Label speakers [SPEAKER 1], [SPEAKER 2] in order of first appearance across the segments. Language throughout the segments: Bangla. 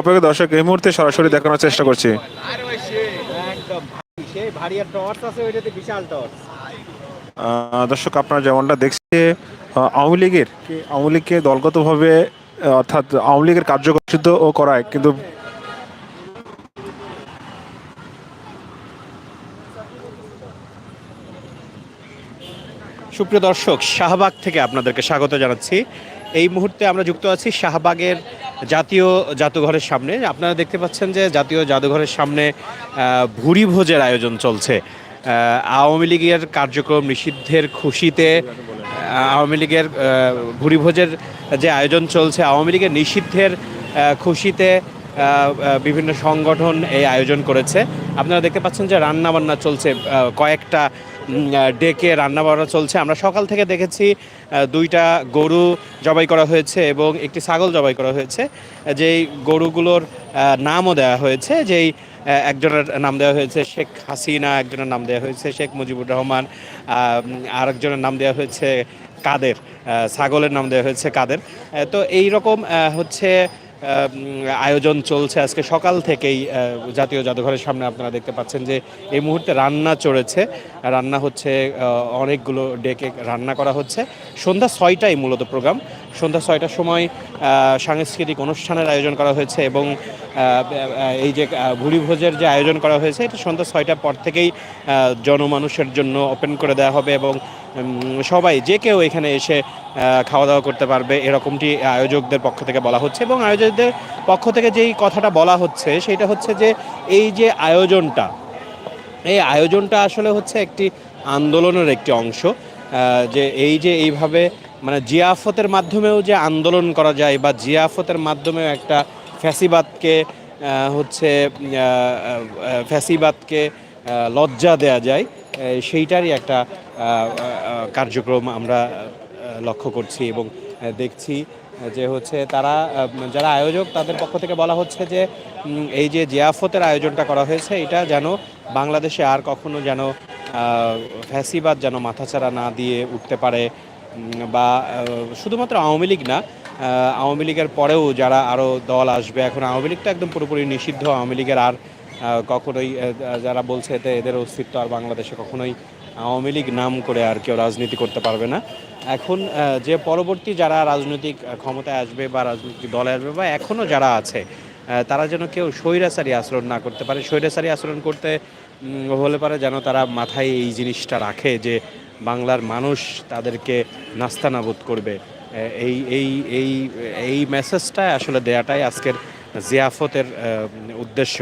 [SPEAKER 1] অপেক্ষা দর্শক, এই মুহূর্তে সরাসরি দেখানোর চেষ্টা করছি। দর্শক, আপনারা যেমনটা দেখছে আওয়ামী লীগের, আওয়ামী লীগকে দলগতভাবে, অর্থাৎ আওয়ামী লীগের কার্যকর ও করায়, কিন্তু
[SPEAKER 2] সুপ্রিয় দর্শক, শাহবাগ থেকে আপনাদেরকে স্বাগত জানাচ্ছি। এই মুহূর্তে আমরা যুক্ত আছি শাহবাগের জাতীয় জাদুঘরের সামনে। আপনারা দেখতে পাচ্ছেন যে জাতীয় জাদুঘরের সামনে ভুরি ভোজের আয়োজন চলছে। আওয়ামী লীগের কার্যক্রম নিষিদ্ধের খুশিতে আওয়ামী লীগের আহ, ভুরি ভোজের যে আয়োজন চলছে আওয়ামী লীগের নিষিদ্ধের খুশিতে বিভিন্ন সংগঠন এই আয়োজন করেছে। আপনারা দেখতে পাচ্ছেন যে রান্নাবান্না চলছে কয়েকটা ডেকে রান্না বান্না চলছে। আমরা সকাল থেকে দেখেছি দুইটা গরু জবাই করা হয়েছে এবং একটি ছাগল জবাই করা হয়েছে। যেই গরুগুলোর নামও দেওয়া হয়েছে, যেই একজনের নাম দেওয়া হয়েছে শেখ হাসিনা, একজনের নাম দেওয়া হয়েছে শেখ মুজিবুর রহমান আরেকজনের নাম দেওয়া হয়েছে কাদের ছাগলের নাম দেওয়া হয়েছে কাদের। তো এই রকম হচ্ছে আয়োজন চলছে আজকে সকাল থেকেই জাতীয় জাদুঘরের সামনে আপনারা দেখতে পাচ্ছেন যে এই মুহূর্তে রান্না চড়েছে। রান্না হচ্ছে অনেকগুলো ডেকে রান্না করা হচ্ছে। সন্ধ্যা ছয়টাই মূলত প্রোগ্রাম। সন্ধ্যা ছয়টার সময় সাংস্কৃতিক অনুষ্ঠানের আয়োজন করা হয়েছে এবং এই যে আহ, ভুরি ভোজের যে আয়োজন করা হয়েছে এটা সন্ধ্যা ছয়টার পর থেকেই জনমানুষের জন্য ওপেন করে দেওয়া হবে এবং সবাই যে কেউ এখানে এসে খাওয়া দাওয়া করতে পারবে এরকমটি আয়োজকদের পক্ষ থেকে বলা হচ্ছে এবং আয়োজকদের পক্ষ থেকে যেই কথাটা বলা হচ্ছে সেটা হচ্ছে যে এই যে আয়োজনটা এই আয়োজনটা আসলে হচ্ছে একটি আন্দোলনের একটি অংশ। যে এই যে এইভাবে মানে জিয়াফতের মাধ্যমেও যে আন্দোলন করা যায় বা জিয়াফতের মাধ্যমেও একটা ফ্যাসিবাদকে হচ্ছে ফ্যাসিবাদকে লজ্জা দেয়া যায় সেইটারই একটা কার্যক্রম আমরা লক্ষ্য করছি এবং দেখছি যে হচ্ছে তারা যারা আয়োজক তাদের পক্ষ থেকে বলা হচ্ছে যে এই যে জিয়াফতের আয়োজনটা করা হয়েছে, এটা যেন বাংলাদেশে আর কখনো যেন ফ্যাসিবাদ যেন মাথাচাড়া না দিয়ে উঠতে পারে বা শুধুমাত্র আওয়ামী লীগ না আওয়ামী লীগের পরেও যারা আরও দল আসবে, এখন আওয়ামী লীগটা একদম পুরোপুরি নিষিদ্ধ। আওয়ামী লীগের আর কখনোই যারা বলছে এতে এদের অস্তিত্ব আর বাংলাদেশে কখনোই আওয়ামী লীগ নাম করে আর কেউ রাজনীতি করতে পারবে না। এখন যে পরবর্তী যারা রাজনৈতিক ক্ষমতায় আসবে বা রাজনৈতিক দলে আসবে বা এখনও যারা আছে তারা যেন কেউ স্বৈরাচারী আচরণ না করতে পারে। স্বৈরাচারী আচরণ করতে হলে পারে যেন তারা মাথায় এই জিনিসটা রাখে যে বাংলার মানুষ তাদেরকে নাস্তানাবুদ করবে। এই এই এই এই মেসেজটা আসলে দেয়াটাই আজকের জিয়াফতের উদ্দেশ্য।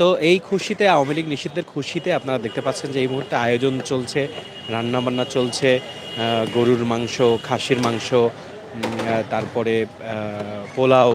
[SPEAKER 2] তো এই খুশিতে, আওয়ামী লীগ নিষিদ্ধের খুশিতে আপনারা দেখতে পাচ্ছেন যে এই মুহূর্তে আয়োজন চলছে রান্না বান্না চলছে গরুর মাংস, খাসির মাংস তারপরে পোলাও